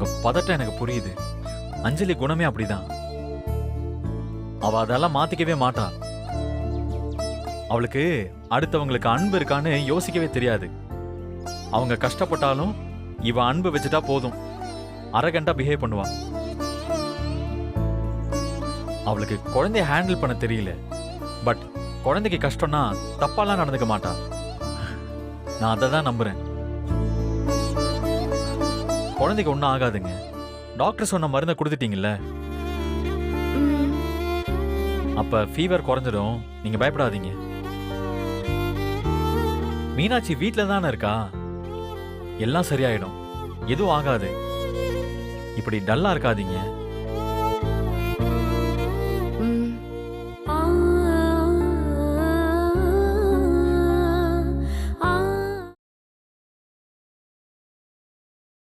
உங்க பதட்டம் எனக்கு புரியுது. அஞ்சலி குணமே அப்படிதான். அவ அதெல்லாம் மாத்திக்கவே மாட்டா. அவளுக்கு அடுத்தவங்களுக்கு அன்பு இருக்கான்னு யோசிக்கவே தெரியாது. அவங்க கஷ்டப்பட்டாலும் இவ அன்பு வச்சுட்டா போதும். அரகண்டா பிஹேவ் பண்ணுவா. அவளுக்கு குழந்தைய ஹேண்டில் பண்ண தெரியல. பட் குழந்தைக்கு கஷ்டம்னா தப்பாலாம் நடந்துக்க மாட்டா. நான் அதை தான் நம்புறேன். குழந்தைக்கு ஒன்றும் ஆகாதுங்க. டாக்டர் சொன்ன மருந்தை கொடுத்துட்டீங்கல்ல? அப்போ அப்ப ஃபீவர் குறைஞ்சிடும். நீங்க பயப்படாதீங்க. மீனாட்சி வீட்டில் தானே இருக்கா? எல்லாம் சரியாயிடும். எதுவும் ஆகாது. இப்படி டல்லா இருக்காதீங்க.